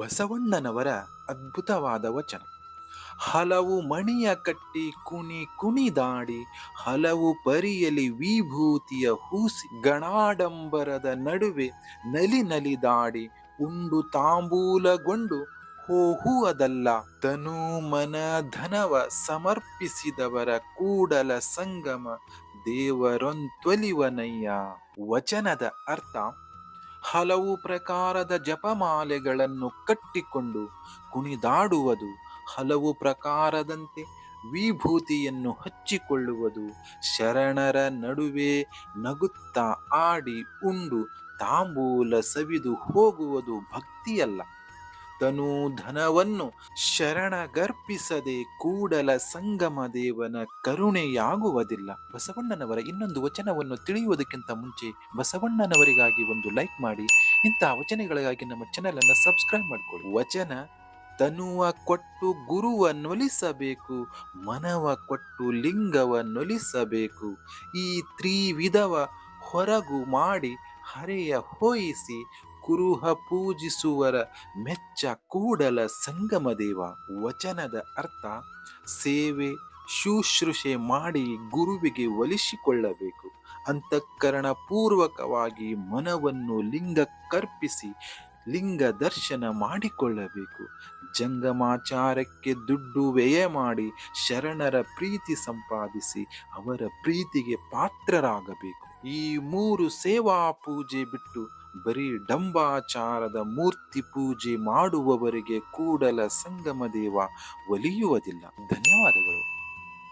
ಬಸವಣ್ಣನವರ ಅದ್ಭುತವಾದ ವಚನ. ಹಲವು ಮಣಿಯ ಕಟ್ಟಿ ಕುಣಿ ಕುಣಿದಾಡಿ ಹಲವು ಪರಿಯಲಿ ವಿಭೂತಿಯ ಹೂಸಿ ಗಣಾಡಂಬರದ ನಡುವೆ ನಲಿ ನಲಿದಾಡಿ ಉಂಡು ತಾಂಬೂಲಗೊಂಡು ಹೋಹು ಅದಲ್ಲ ತನು ಮನ ಧನವ ಸಮರ್ಪಿಸಿದವರ ಕೂಡಲ ಸಂಗಮ ದೇವರೊಂತ್ವಲಿವನಯ್ಯ ವಚನದ ಅರ್ಥ ಹಲವು ಪ್ರಕಾರದ ಜಪಮಾಲೆಗಳನ್ನು ಕಟ್ಟಿಕೊಂಡು ಕುಣಿದಾಡುವುದು, ಹಲವು ಪ್ರಕಾರದಂತೆ ವಿಭೂತಿಯನ್ನು ಹಚ್ಚಿಕೊಳ್ಳುವುದು, ಶರಣರ ನಡುವೆ ನಗುತ್ತಾ ಆಡಿ ಉಂಡು ತಾಂಬೂಲ ಸವಿದು ಹೋಗುವುದು ಭಕ್ತಿಯಲ್ಲ. ತನು ಧನವನ್ನು ಶರಣಗರ್ಪಿಸದೆ ಕೂಡಲ ಸಂಗಮ ದೇವನ ಕರುಣೆಯಾಗುವುದಿಲ್ಲ. ಬಸವಣ್ಣನವರ ಇನ್ನೊಂದು ವಚನವನ್ನು ತಿಳಿಯುವುದಕ್ಕಿಂತ ಮುಂಚೆ ಬಸವಣ್ಣನವರಿಗಾಗಿ ಒಂದು ಲೈಕ್ ಮಾಡಿ. ಇಂತಹ ವಚನಗಳಿಗಾಗಿ ನಮ್ಮ ಚಾನೆಲ್ ಅನ್ನು ಸಬ್ಸ್ಕ್ರೈಬ್ ಮಾಡಿಕೊಳ್ಳಿ. ವಚನ, ತನುವ ಕೊಟ್ಟು ಗುರುವ ನೊಲಿಸಬೇಕು, ಮನವ ಕೊಟ್ಟು ಲಿಂಗವ ನೊಲಿಸಬೇಕು, ಈ ತ್ರಿವಿಧವ ಹೊರಗು ಮಾಡಿ ಹರೆಯ ಹೋಯಿಸಿ ಕುರುಹ ಪೂಜಿಸುವರ ಮೆಚ್ಚ ಕೂಡಲ ಸಂಗಮ ದೇವ ವಚನದ ಅರ್ಥ ಸೇವೆ ಶುಶ್ರೂಷೆ ಮಾಡಿ ಗುರುವಿಗೆ ಒಲಿಸಿಕೊಳ್ಳಬೇಕು. ಅಂತಃಕರಣ ಪೂರ್ವಕವಾಗಿ ಮನವನ್ನು ಲಿಂಗಕ್ಕರ್ಪಿಸಿ ಲಿಂಗ ದರ್ಶನ ಮಾಡಿಕೊಳ್ಳಬೇಕು. ಜಂಗಮಾಚಾರಕ್ಕೆ ದುಡ್ಡು ವ್ಯಯ ಮಾಡಿ ಶರಣರ ಪ್ರೀತಿ ಸಂಪಾದಿಸಿ ಅವರ ಪ್ರೀತಿಗೆ ಪಾತ್ರರಾಗಬೇಕು. ಈ ಮೂರು ಸೇವಾ ಪೂಜೆ ಬಿಟ್ಟು ಬರೀ ಡಂಬಾಚಾರದ ಮೂರ್ತಿ ಪೂಜೆ ಮಾಡುವವರಿಗೆ ಕೂಡಲ ಸಂಗಮ ದೇವ ಒಲಿಯುವುದಿಲ್ಲ. ಧನ್ಯವಾದಗಳು.